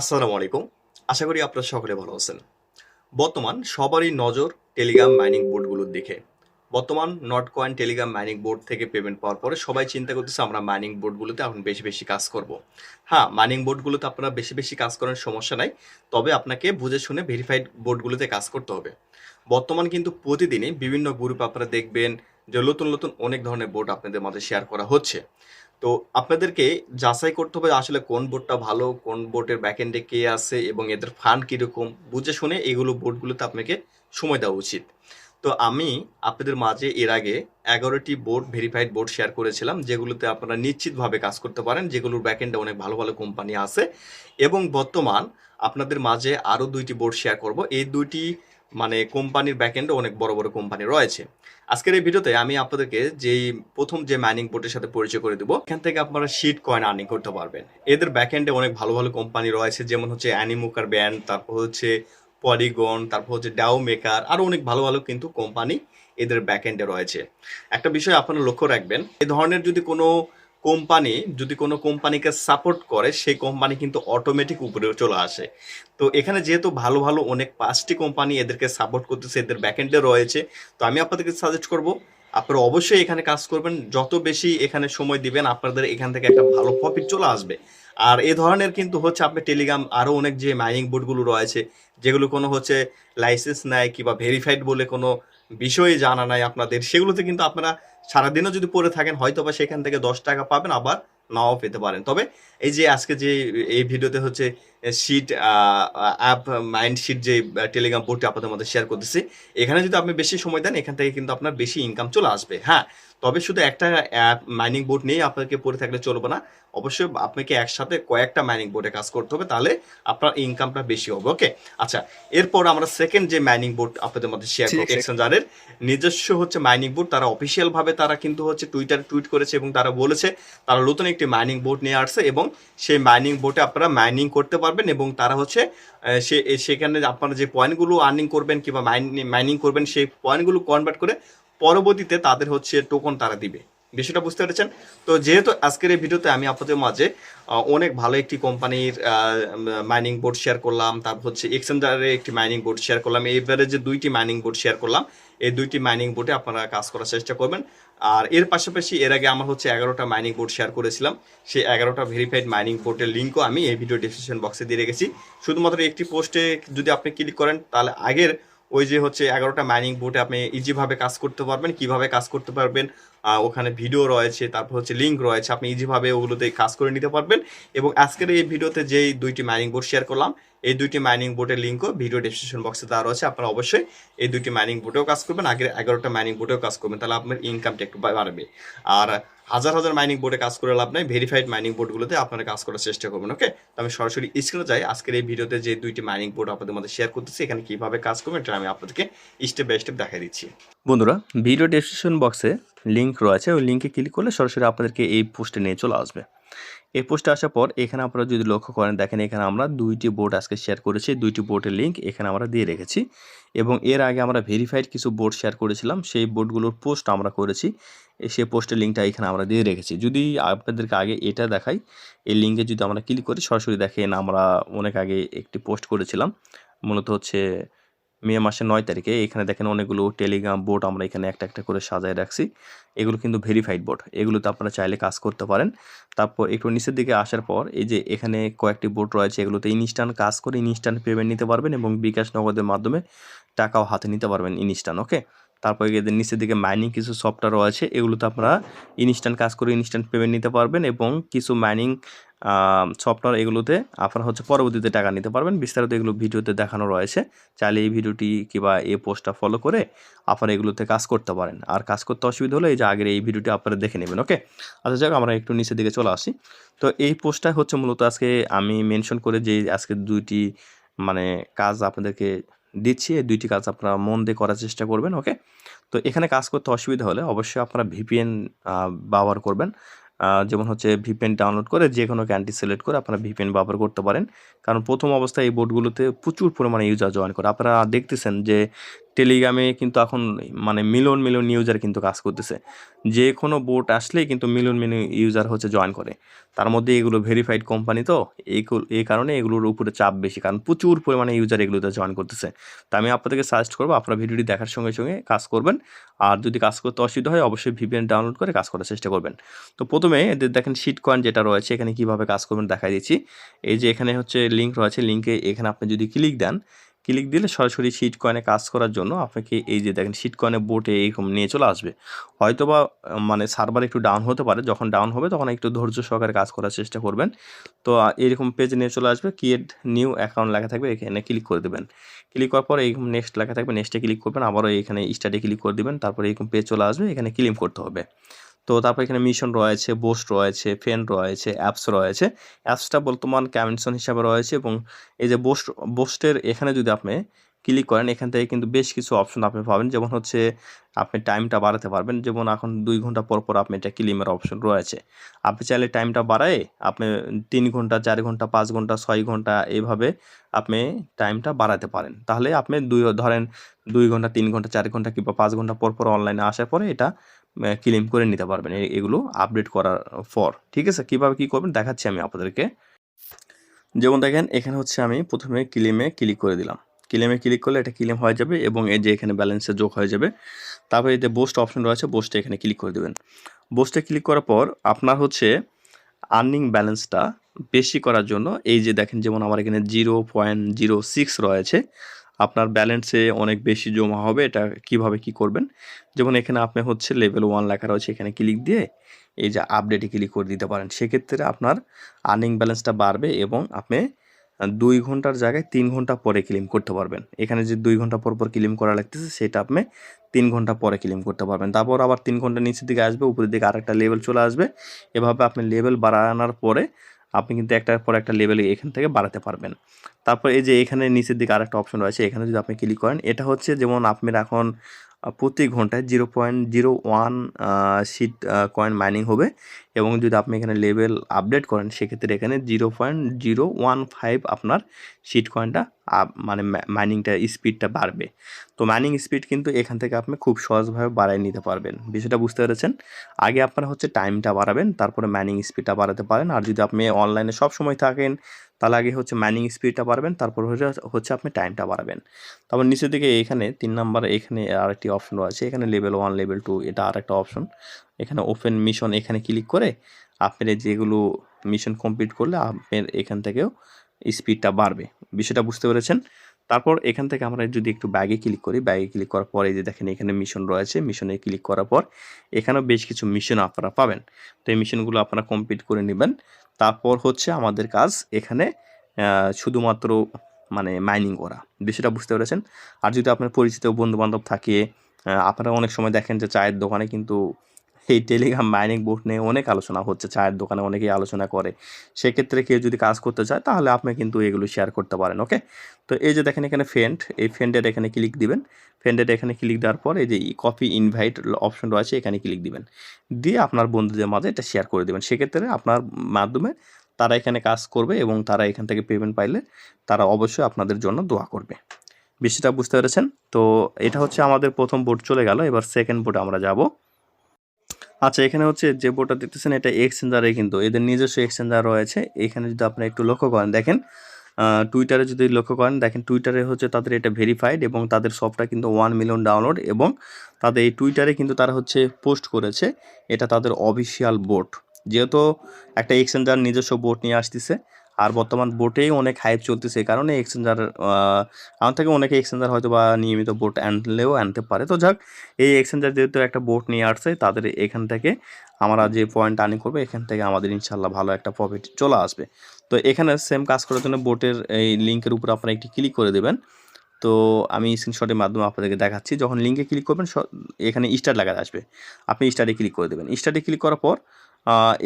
আসসালামু আলাইকুম। আশা করি আপনারা সকলে ভালো আছেন। বর্তমান সবারই নজর টেলিগ্রাম মাইনিং বোর্ডগুলোর দিকে। বর্তমান not coin Telegram mining board থেকে পেমেন্ট পাওয়ার পরে সবাই চিন্তা করতেছে, আমরা মাইনিং বোর্ডগুলোতে এখন বেশি বেশি কাজ করব। হ্যাঁ মাইনিং বোর্ডগুলোতে আপনারা বেশি বেশি কাজ করার সমস্যা নাই, তবে আপনাকে বুঝে শুনে ভেরিফাইড বোর্ডগুলোতে কাজ করতে হবে। বর্তমান কিন্তু প্রতিদিনই বিভিন্ন গ্রুপ আপনারা দেখবেন যে নতুন নতুন অনেক ধরনের বোর্ড আপনাদের মাঝে শেয়ার করা হচ্ছে। তো আপনাদেরকে যাচাই করতে হবে আসলে কোন বোর্ডটা ভালো, কোন বোর্ডের ব্যাকএন্ডে কে আছে এবং এদের ফান্ড কীরকম। বুঝে শুনে এগুলো বোর্ডগুলোতে আপনাকে সময় দেওয়া উচিত। তো আমি আপনাদের মাঝে এর আগে এগারোটি বোর্ড ভেরিফাইড বোর্ড শেয়ার করেছিলাম, যেগুলোতে আপনারা নিশ্চিতভাবে কাজ করতে পারেন, যেগুলোর ব্যাকএন্ডে অনেক ভালো ভালো কোম্পানি আছে। এবং বর্তমান আপনাদের মাঝে আরও দুইটি বোর্ড শেয়ার করব। এই দুইটি মানে কোম্পানির ব্যাকএন্ডে অনেক বড় বড় কোম্পানি রয়েছে। আজকের এই ভিডিওতে আমি আপনাদেরকে যেই প্রথম যে মাইনিং বোর্ডের সাথে পরিচয় করে দেবো, এখান থেকে আপনারা শিট কয়েন আর্নিং করতে পারবেন। এদের ব্যাকএন্ডে অনেক ভালো ভালো কোম্পানি রয়েছে, যেমন হচ্ছে অ্যানিমোকার ব্যান্ড তারপর হচ্ছে পলিগন তারপর হচ্ছে ডাও মেকার আরও অনেক ভালো ভালো কিন্তু কোম্পানি এদের ব্যাকএন্ডে রয়েছে। একটা বিষয় আপনারা লক্ষ্য রাখবেন এই ধরনের যদি কোনো কোম্পানি, যদি কোনো কোম্পানিকে সাপোর্ট করে, সেই কোম্পানি কিন্তু অটোমেটিক উপরে চলে আসে। তো এখানে যেহেতু ভালো ভালো অনেক পাঁচটি কোম্পানি এদেরকে সাপোর্ট করতেছে, এদের ব্যাকএন্ডে রয়েছে, তো আমি আপনাদেরকে সাজেস্ট করব, আপনারা অবশ্যই এখানে কাজ করবেন, যত বেশি এখানে সময় দিবেন, আপনাদের এখান থেকে একটা ভালো প্রফিট চলে আসবে। আর এ ধরনের কিন্তু হচ্ছে আপনি টেলিগ্রাম আরও অনেক যে মাইনিং বোর্ডগুলো রয়েছে, যেগুলো কোনো হচ্ছে লাইসেন্স নেয় কিংবা ভেরিফাইড বলে কোনো বিষয়ে জানা নাই আপনাদের, সেগুলোতে কিন্তু আপনারা সারাদিনও যদি পরে থাকেন হয়তো বা সেখান থেকে দশ টাকা পাবেন, আবার নাও পেতে পারেন। তবে এই যে আজকে যে এই ভিডিওতে হচ্ছে শিট অ্যাপ মাইন্ড শিট যে টেলিগ্রাম বোর্ডটি আপনাদের মধ্যে শেয়ার করতেছি এখানে যদি আপনি বেশি সময় দেন এখান থেকে কিন্তু আপনার বেশি ইনকাম চলে আসবে হ্যাঁ? তবে শুধু একটা অ্যাপ মাইনিং বোর্ড নিয়ে আপনাকে পড়ে থাকলে চলবে না অবশ্যই আপনাকে একসাথে কয়েকটা মাইনিং বোর্ডে কাজ করতে হবে তাহলে আপনার ইনকামটা বেশি হবে ওকে আচ্ছা এরপর আমরা সেকেন্ড যে মাইনিং বোর্ড আপনাদের মধ্যে শেয়ার করব এক্সচেঞ্জারের নিজস্ব হচ্ছে মাইনিং বোর্ড তারা অফিসিয়াল ভাবে তারা কিন্তু হচ্ছে টুইটারে টুইট করেছে এবং তারা বলেছে তারা নতুন একটি মাইনিং বোর্ড নিয়ে আসছে এবং সেই মাইনিং বোর্ডে আপনারা মাইনিং করতে পারবেন এবং তারা হচ্ছে সে সেখানে আপনারা যে পয়েন্টগুলো আর্নিং করবেন কিংবা মাইনিং করবেন, সেই পয়েন্টগুলো কনভার্ট করে পরবর্তীতে তাদের হচ্ছে টোকন তারা দিবে। বিষয়টা বুঝতে পেরেছেন? তো যেহেতু আজকের এই ভিডিওতে আমি আপনাদের মাঝে অনেক ভালো একটি কোম্পানির মাইনিং বোর্ড শেয়ার করলাম তারপর হচ্ছে এক্সচেঞ্জারে একটি মাইনিং বোর্ড শেয়ার করলাম এইবারে যে দুইটি মাইনিং বোর্ড শেয়ার করলাম, এই দুইটি মাইনিং বোর্ডে আপনারা কাজ করার চেষ্টা করবেন। আর এর পাশাপাশি এর আগে আমার হচ্ছে এগারোটা মাইনিং বোর্ড শেয়ার করেছিলাম। সেই এগারোটা ভেরিফাইড মাইনিং বোর্ডের লিঙ্কও আমি এই ভিডিও ডিসক্রিপশন বক্সে দিয়ে রেখেছি। শুধুমাত্র একটি পোস্টে যদি আপনি ক্লিক করেন, তাহলে আগের ওই যে হচ্ছে এগারোটা মাইনিং বোর্ডে আপনি ইজিভাবে কাজ করতে পারবেন, কীভাবে কাজ করতে পারবেন ওখানে ভিডিও রয়েছে, তারপর হচ্ছে লিঙ্ক রয়েছে, আপনি ইজিভাবে ওগুলোতে কাজ করে নিতে পারবেন। এবং আজকের এই ভিডিওতে যেই দুইটি মাইনিং বোর্ড শেয়ার করলাম, এই দুইটি মাইনিং বোর্ডের লিঙ্কও ভিডিও ডিসক্রিপশন বক্সে দেওয়া রয়েছে, আপনারা অবশ্যই এই দুইটি মাইনিং বোর্ডেও কাজ করবেন, আগের এগারোটা মাইনিং বোর্ডেও কাজ করবেন, তাহলে আপনার ইনকামটা একটু বাড়বে। আর হাজার হাজার মাইনিং বোর্ডে কাজ করে লাভ নাই ভেরিফাইড মাইনিং বোর্ডগুলোতে আপনারা কাজ করার চেষ্টা করবেন ওকে তো আমি সরাসরি স্ক্রিনে যাই, আজকের এই ভিডিওতে যে দুইটি মাইনিং বোর্ড আপনাদের মধ্যে শেয়ার করতেছি, এখানে কীভাবে কাজ করবেন, এটা আমি আপনাদেরকে স্টেপ বাই স্টেপ দেখাই দিচ্ছি। বন্ধুরা ভিডিও ডেসক্রিপশন বক্সে লিংক রয়েছে, ওই লিঙ্কে ক্লিক করলে সরাসরি আপনাদেরকে এই পোস্টে নিয়ে চলে আসবে। এই পোস্টে আসার পর এখানে আপনারা যদি লক্ষ্য করেন, দেখেন এখানে আমরা দুইটি বোর্ড আজকে শেয়ার করেছি, দুইটি বোর্ডের লিঙ্ক এখানে আমরা দিয়ে রেখেছি এবং এর আগে আমরা ভেরিফাইড কিছু বোর্ড শেয়ার করেছিলাম, সেই বোর্ডগুলোর পোস্ট আমরা করেছি সেই পোস্টের লিঙ্কটা এখানে আমরা দিয়ে রেখেছি। যদি আপনাদেরকে আগে এটা দেখাই, এই লিঙ্কে যদি আমরা ক্লিক করি, সরাসরি দেখেন আমরা অনেক আগে একটি পোস্ট করেছিলাম, মূলত হচ্ছে মে মাসের নয় তারিখে এখানে দেখেন অনেকগুলো টেলিগ্রাম বোর্ড আমরা এখানে একটা একটা করে সাজায় রাখছি। এগুলো কিন্তু ভেরিফাইড বোর্ড এগুলোতে আপনারা চাইলে কাজ করতে পারেন। তারপর একটু নিচের দিকে আসার পর এই যে এখানে কয়েকটি বোর্ড রয়েছে, এগুলোতে ইনস্ট্যান্ট কাজ করে ইনস্ট্যান্ট পেমেন্ট নিতে পারবেন এবং বিকাশ নগদের মাধ্যমে টাকাও হাতে নিতে পারবেন ইনস্ট্যান্ট ওকে তারপর এদের নিচের দিকে মাইনিং কিছু সফটওয়্যার রয়েছে এগুলোতে আপনারা ইনস্ট্যান্ট কাজ করে ইনস্ট্যান্ট পেমেন্ট নিতে পারবেন এবং কিছু মাইনিং সফটওয়্যার এগুলোতে আপনারা হচ্ছে পরবর্তীতে টাকা নিতে পারবেন। বিস্তারিত এগুলো ভিডিওতে দেখানো রয়েছে। চাইলে এই ভিডিওটি কিংবা এই পোস্টটা ফলো করে আপনারা এগুলোতে কাজ করতে পারেন। আর কাজ করতে অসুবিধা হলে এই যে আগের এই ভিডিওটি আপনারা দেখে নেবেন ওকে আচ্ছা যাক, আমরা একটু নিচের দিকে চলে আসি। তো এই পোস্টটা হচ্ছে মূলত আজকে আমি মেনশন করে যে আজকে দুইটি মানে কাজ আপনাদেরকে দিচ্ছি, এই দুইটি কাজ আপনারা মন দিয়ে করার চেষ্টা করবেন ওকে তো এখানে কাজ করতে অসুবিধা হলে অবশ্যই আপনারা ভিপিএন ব্যবহার করবেন। যেমন হচ্ছে ভিপিএন ডাউনলোড করে যে কোনো ক্যান্টি সিলেক্ট করে আপনারা ভিপিএন ব্যবহার করতে পারেন। কারণ প্রথম অবস্থায় এই বোর্ডগুলোতে প্রচুর পরিমাণে ইউজার জয়েন করে। আপনারা দেখতেছেন যে টেলিগ্রামে কিন্তু এখন মানে মিলন মিলন ইউজার কিন্তু কাজ করতেছে। যে কোনো বোট আসলেই কিন্তু মিলন মিলন ইউজার হচ্ছে জয়েন করে। তার মধ্যে এগুলো ভেরিফাইড কোম্পানি তো, এই কারণে এগুলোর উপরে চাপ বেশি, কারণ প্রচুর পরিমাণে ইউজার এগুলোতে জয়েন করতেছে। তা আমি আপনাদেরকে সাজেস্ট করব, আপনারা ভিডিওটি দেখার সঙ্গে সঙ্গে কাজ করবেন। আর যদি কাজ করতে অসুবিধা হয়, অবশ্যই ভিপিএন ডাউনলোড করে কাজ করার চেষ্টা করবেন। তো প্রথমে এদের দেখেন শিট কয়েন যেটা রয়েছে, এখানে কীভাবে কাজ করবেন দেখাই দিচ্ছি। এই যে এখানে হচ্ছে লিঙ্ক রয়েছে লিঙ্কে এখানে আপনি যদি ক্লিক দেন ক্লিক দিলে সরাসরি শিট কয়েনে কাজ করার জন্য আপনাকে এই যে দেখেন শিট কয়েনে বোটে এরকম নিয়ে চলে আসবে। হয়তো বা মানে সার্ভার একটু ডাউন হতে পারে। যখন ডাউন হবে তখন একটু ধৈর্য সহকারে কাজ করার চেষ্টা করবেন। তো এরকম পেজ নিয়ে চলে আসবে ক্রিয়েট নিউ অ্যাকাউন্ট লেখা থাকবে, এখানে ক্লিক করে দেবেন। ক্লিক করার পর এইরকম নেক্সট লেখা থাকবে নেক্সটে ক্লিক করবেন, আবারও এখানে স্টার্টে ক্লিক করে দিবেন, তারপরে এরকম পেজ চলে আসবে, এখানে ক্লিম করতে হবে। তো তারপর এখানে মিশন রয়েছে বোস্ট রয়েছে ফেন রয়েছে অ্যাপস রয়েছে। অ্যাপসটা বর্তমান ক্যামেনসন হিসাবে রয়েছে এবং এই যে বোস্ট বোস্টের এখানে যদি আপনি ক্লিক করেন, এখান থেকে কিন্তু বেশ কিছু অপশন আপনি পাবেন। যেমন হচ্ছে আপনি টাইমটা বাড়াতে পারবেন। যেমন এখন দুই ঘণ্টা পর পর আপনি এটা ক্লিমের অপশন রয়েছে। আপনি চাইলে টাইমটা বাড়ায় আপনি তিন ঘণ্টা, চার ঘণ্টা, পাঁচ ঘণ্টা, ছয় ঘণ্টা এইভাবে আপনি টাইমটা বাড়াতে পারেন। তাহলে আপনি দুই, ধরেন দুই ঘণ্টা, তিন ঘণ্টা, চার ঘণ্টা কিংবা পাঁচ ঘণ্টা পর পর অনলাইনে আসার পরে এটা ক্লেম করে নিতে পারবেন। এগুলো আপডেট করার পর। ঠিক আছে? কীভাবে কী করবেন? দেখাচ্ছি আমি আপনাদেরকে। যেমন দেখেন, এখানে হচ্ছে আমি প্রথমে ক্লেমে ক্লিক করে দিলাম। ক্লেমে ক্লিক করলে এটা ক্লেম হয়ে যাবে এবং এই যে এখানে ব্যালেন্সে যোগ হয়ে যাবে। তারপরে যে বোস্ট অপশন রয়েছে বোস্টে এখানে ক্লিক করে দেবেন। বোস্টে ক্লিক করার পর আপনার হচ্ছে আর্নিং ব্যালেন্সটা বেশি করার জন্য এই যে দেখেন, যেমন আমার এখানে জিরো পয়েন্ট জিরো সিক্স রয়েছে আপনার ব্যালেন্সে অনেক বেশি জমা হবে, এটা কীভাবে কি করবেন? যেমন এখানে আপনি হচ্ছে লেভেল ওয়ান লেখা রয়েছে, এখানে ক্লিক দিয়ে এই যে আপডেটে ক্লিক করে দিতে পারেন। সেক্ষেত্রে আপনার আর্নিং ব্যালেন্সটা বাড়বে এবং আপনি দুই ঘণ্টার জায়গায় তিন ঘণ্টা পরে ক্লেম করতে পারবেন। এখানে যে দুই ঘণ্টা পর পর ক্লেম করা লাগতেছে, সেটা আপনি তিন ঘণ্টা পরে ক্লেম করতে পারবেন। তারপর আবার তিন ঘণ্টা নিচের দিকে আসবে, উপরের দিকে আরেকটা লেভেল চলে আসবে। এভাবে আপনি লেভেল বাড়ানোর পরে আপনি কিন্তু একটার পর একটা লেভেল এখান থেকে বাড়াতে পারবেন। তারপর এই যে এখানে নিচের দিকে আরেকটা অপশন রয়েছে, এখানে যদি আপনি ক্লিক করেন, এটা হচ্ছে যেমন আপনার এখন প্রতি ঘন্টায় zero point zero one seed coin mining হবে। এবং যদি আপনি এখানে লেভেল আপডেট করেন, সেক্ষেত্রে এখানে zero point zero one five আপনার সিট কয়েনটা মানে মাইনিংটা স্পিডটা বাড়বে। তো মাইনিং স্পিড কিন্তু এখান থেকে আপনি খুব সহজভাবে বাড়ায় নিতে পারবেন। বিষয়টা বুঝতে পেরেছেন? আগে আপনারা হচ্ছে টাইমটা বাড়াবেন, তারপরে মাইনিং স্পিডটা বাড়াতে পারেন। আর যদি আপনি অনলাইনে সব সময় থাকেন তাহলে আগে হচ্ছে মাইনিং স্পিডটা বাড়াবেন, তারপর হচ্ছে- হচ্ছে আপনি টাইমটা বাড়াবেন। তারপর নিচের দিকে এখানে তিন নাম্বার এখানে আরেকটি অপশন রয়েছে, এখানে লেভেল ওয়ান লেভেল টু এটা আরেকটা অপশন এখানে ওপেন মিশন এখানে ক্লিক করে আপনার যেগুলো মিশন কমপ্লিট করলে আপনার এখান থেকেও স্পিডটা বাড়বে। বিষয়টা বুঝতে পেরেছেন? তারপর এখান থেকে আমরা যদি একটু ব্যাগে ক্লিক করি ব্যাগে ক্লিক করার পরে যে দেখেন এখানে মিশন রয়েছে মিশনে ক্লিক করার পর এখানেও বেশ কিছু মিশন আপনারা পাবেন। তো এই মিশনগুলো আপনারা কমপ্লিট করে নেবেন। তারপর হচ্ছে আমাদের কাজ এখানে শুধুমাত্র মানে মাইনিং করা। বিষয়টা বুঝতে পেরেছেন? আর যদি আপনার পরিচিত বন্ধুবান্ধব থাকে আপনারা অনেক সময় দেখেন যে চায়ের দোকানে কিন্তু এই টেলিগ্রাম মাইনিং বোর্ড নিয়ে অনেক আলোচনা হচ্ছে, চায়ের দোকানে অনেকেই আলোচনা করে। সেক্ষেত্রে কেউ যদি কাজ করতে চায়, তাহলে আপনি কিন্তু এগুলো শেয়ার করতে পারেন ওকে তো এই যে দেখেন এখানে ফ্রেন্ড এই ফ্রেন্ডের এখানে ক্লিক দিবেন। ফ্রেন্ডের এখানে ক্লিক দেওয়ার পর এই যে কপি ইনভাইট অপশন রয়েছে, এখানে ক্লিক দিবেন। দিয়ে আপনার বন্ধুদের মাঝে এটা শেয়ার করে দেবেন। সেক্ষেত্রে আপনার মাধ্যমে তারা এখানে কাজ করবে এবং তারা এখান থেকে পেমেন্ট পাইলে তারা অবশ্যই আপনাদের জন্য দোয়া করবে। বিষয়টা বুঝতে পেরেছেন? তো এটা হচ্ছে আমাদের প্রথম বোর্ড চলে গেল, এবার সেকেন্ড বোর্ডে আমরা যাব। আচ্ছা এখানে হচ্ছে যে বোর্ডটা দেখতেছেন, এটা এক্সচেঞ্জারে কিন্তু। এদের নিজস্ব এক্সচেঞ্জার রয়েছে। এখানে যদি আপনি একটু লক্ষ্য করেন, দেখেন টুইটারে যদি লক্ষ্য করেন, দেখেন টুইটারে হচ্ছে তাদের এটা ভেরিফাইড এবং তাদের সবটা কিন্তু ওয়ান মিলিয়ন ডাউনলোড এবং তাদের এই টুইটারে কিন্তু তারা হচ্ছে পোস্ট করেছে। এটা তাদের অফিসিয়াল বোর্ড যেহেতু একটা এক্সচেঞ্জার নিজস্ব বোর্ড নিয়ে আসতেছে আর বর্তমান বোটেই অনেক হাইপ চলতেছে এই কারণে এক্সচেঞ্জার আমার থেকে অনেকে এক্সচেঞ্জার হয়তো বা নিয়মিত বোট আনলেও আনতে পারে। তো যাক, এই এক্সচেঞ্জার যেহেতু একটা বোট নিয়ে আসছে, তাদের এখান থেকে আমরা যে পয়েন্ট আর্নিং করব, এখান থেকে আমাদের ইনশাল্লাহ ভালো একটা প্রফিট চলে আসবে। তো এখানে সেম কাজ করার জন্য বোটের এই লিঙ্কের উপর আপনারা একটি ক্লিক করে দেবেন। তো আমি স্ক্রিনশটের মাধ্যমে আপনাদেরকে দেখাচ্ছি, যখন লিঙ্কে ক্লিক করবেন এখানে স্টার্ট লাগাতে আসবে। আপনি স্টার্টে ক্লিক করে দেবেন। স্টার্টে ক্লিক করার পর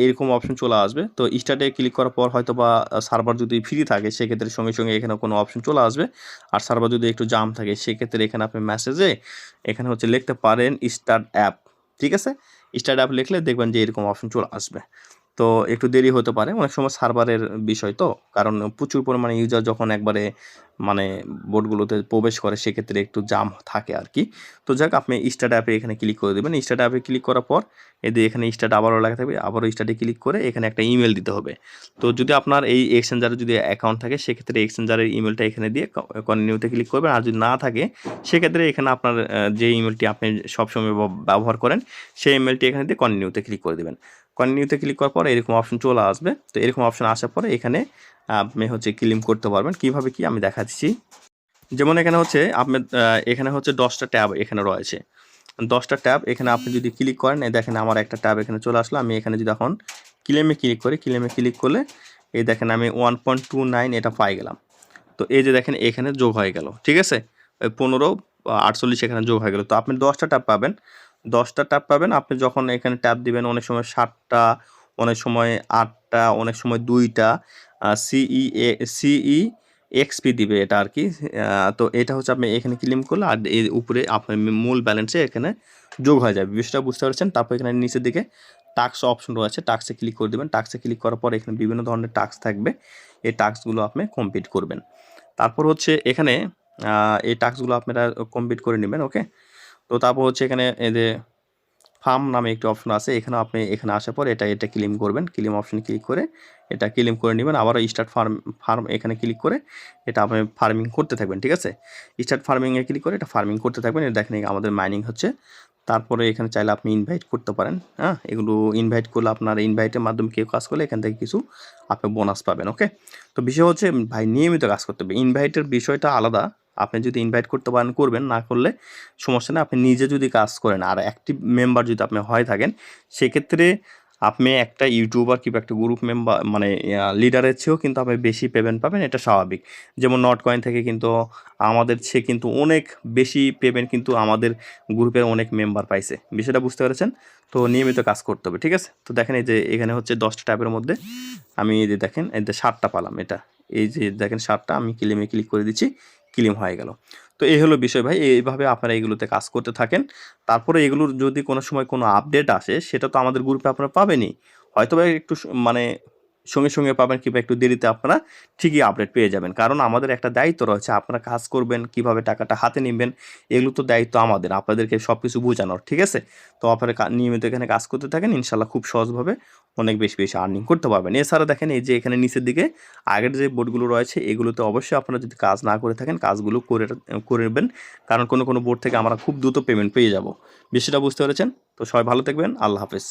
এরকম অপশন চলে আসবে। তো স্টার্টে ক্লিক করার পর হয়তো বা সার্ভার যদি ফ্রি থাকে, সেক্ষেত্রে সঙ্গে সঙ্গে এখানে কোনো অপশন চলে আসবে। আর সার্ভার যদি একটু জাম থাকে, সেক্ষেত্রে এখানে আপনি মেসেজে এখানে হচ্ছে লিখতে পারেন স্টার্ট অ্যাপ ঠিক আছে? স্টার্ট অ্যাপ লিখলে দেখবেন যে এরকম অপশন চলে আসবে। তো একটু দেরি হতে পারে। অনেক সময় সার্ভারের বিষয় তো। কারণ প্রচুর পরিমাণে ইউজার যখন একবারে মানে বোর্ডগুলোতে প্রবেশ করে, সেক্ষেত্রে একটু জাম থাকে আর কি তো যাক, আপনি স্টার্ট অ্যাপে এখানে ক্লিক করে দেবেন। স্টার্ট অ্যাপে ক্লিক করার পর এদের এখানে স্টার্ট আবারও লেখা থাকবে। আবারও স্টার্টে ক্লিক করে এখানে একটা ইমেল দিতে হবে। তো যদি আপনার এই এক্সচেঞ্জারে যদি অ্যাকাউন্ট থাকে, সেক্ষেত্রে এক্সচেঞ্জারের ইমেলটা এখানে দিয়ে কন্টিনিউতে ক্লিক করবেন। আর যদি না থাকে, সেক্ষেত্রে এখানে আপনার যে ইমেলটি আপনি সবসময় ব্যব- ব্যবহার করেন, সেই ইমেলটি এখানে দিয়ে কন্টিনিউতে ক্লিক করে দেবেন। কন্টিনিউতে ক্লিক করার পর এরকম অপশন চলে আসবে। তো এরকম অপশন আসার পরে এখানে আপনি হচ্ছে ক্লিম করতে পারবেন। কীভাবে কি আমি দেখাচ্ছি? যেমন এখানে হচ্ছে আপনি এখানে হচ্ছে দশটা ট্যাব এখানে রয়েছে। দশটা ট্যাব এখানে আপনি যদি ক্লিক করেন, এই দেখেন আমার একটা ট্যাব এখানে চলে আসলো। আমি এখানে যদি এখন ক্লেমে ক্লিক করি ক্লেমে ক্লিক করলে এই দেখেন আমি ওয়ান পয়েন্ট টু নাইন এটা পাই গেলাম। তো এই যে দেখেন এখানে যোগ হয়ে গেল, ঠিক আছে? ওই পনেরো, আটচল্লিশ এখানে যোগ হয়ে গেল। তো আপনি দশটা ট্যাব পাবেন। দশটা ট্যাব পাবেন। আপনি যখন এখানে ট্যাব দিবেন, অনেক সময় সাতটা, অনেক সময় আটটা, অনেক সময় দুইটা সিই এ সিই এক্সপি দিবে এটা আর কি তো এটা হচ্ছে আপনি এখানে ক্লিম করলে আর এর উপরে আপনার মূল ব্যালেন্সে এখানে যোগ হয়ে যাবে। বিষয়টা বুঝতে পারছেন? তারপর এখানে নিচের দিকে টাক্স অপশন রয়েছে। টাক্সে ক্লিক করে দেবেন। টাক্সে ক্লিক করার পর এখানে বিভিন্ন ধরনের টাস্ক থাকবে। এই টাস্কগুলো আপনি কমপ্লিট করবেন। তারপর হচ্ছে এখানে এই টাক্সগুলো আপনারা কমপ্লিট করে নেবেন ওকে তো তারপর হচ্ছে এখানে যে ফার্ম নামে একটি অপশন আছে। এখানে আপনি এখানে আসার পর এটা এটা ক্লেম করবেন। ক্লেম অপশনে ক্লিক করে এটা ক্লেম করে নেবেন। আবারও স্টার্ট ফার্ম ফার্ম এখানে ক্লিক করে এটা আপনি ফার্মিং করতে থাকবেন, ঠিক আছে? স্টার্ট ফার্মিংয়ে ক্লিক করে এটা ফার্মিং করতে থাকবেন। এটা দেখেন আমাদের মাইনিং হচ্ছে। তারপরে এখানে চাইলে আপনি ইনভাইট করতে পারেন হ্যাঁ? এগুলো ইনভাইট করলে আপনার ইনভাইটের মাধ্যমে কেউ কাজ করলে এখান থেকে কিছু আপনি বোনাস পাবেন ওকে তো বিষয় হচ্ছে ভাই নিয়মিত কাজ করতে হবে। ইনভাইটের বিষয়টা আলাদা। আপনি যদি ইনভাইট করতে পারেন, করবেন, না করলে সমস্যা নেই। আপনি নিজে যদি কাজ করেন আর অ্যাক্টিভ মেম্বার যদি আপনি হয়ে থাকেন, সেক্ষেত্রে আপনি একটা ইউটিউবার কিংবা একটা গ্রুপ মেম্বার মানে লিডারের চেয়েও কিন্তু আপনি বেশি পেমেন্ট পাবেন, এটা স্বাভাবিক। যেমন নট কয়েন থেকে কিন্তু আমাদের সে কিন্তু অনেক বেশি পেমেন্ট কিন্তু আমাদের গ্রুপের অনেক মেম্বার পাইছে। বিষয়টা বুঝতে পেরেছেন? তো নিয়মিত কাজ করতে হবে, ঠিক আছে? তো দেখেন এই যে এখানে হচ্ছে দশটা ট্যাবের মধ্যে আমি এই যে দেখেন, এই যে ষাটটা পালাম এটা। এই যে দেখেন ষাটটা আমি ক্লিমে ক্লিক করে দিচ্ছি। ক্লিম হয়ে গেল। তো এই হলো বিষয় ভাই, এইভাবে আপনারা এগুলোতে কাজ করতে থাকেন। তারপরে এগুলোর যদি কোনো সময় কোনো আপডেট আসে, সেটা তো আমাদের গ্রুপে আপনারা পাবেনই। হয়তো একটু মানে সঙ্গে সঙ্গে পাবেন কিংবা একটু দেরিতে আপনারা ঠিকই আপডেট পেয়ে যাবেন। কারণ আমাদের একটা দায়িত্ব রয়েছে, আপনারা কাজ করবেন, কীভাবে টাকাটা হাতে নেবেন, এগুলো তো দায়িত্ব আমাদের, আপনাদেরকে সব কিছু বোঝানোর, ঠিক আছে? তো আপনারা নিয়মিত এখানে কাজ করতে থাকেন ইনশাল্লাহ খুব সহজভাবে অনেক বেশি বেশি আর্নিং করতে পারবেন। এছাড়া দেখেন এই যে এখানে নিচের দিকে আগের যে বোর্ডগুলো রয়েছে, এগুলোতে অবশ্যই আপনারা যদি কাজ না করে থাকেন, কাজগুলো করে করবেন কারণ কোনো কোনো বোর্ড থেকে আমরা খুব দ্রুত পেমেন্ট পেয়ে যাব। বিষয়টা বুঝতে পেরেছেন? তো সবাই ভালো থাকবেন, আল্লাহ হাফেজ।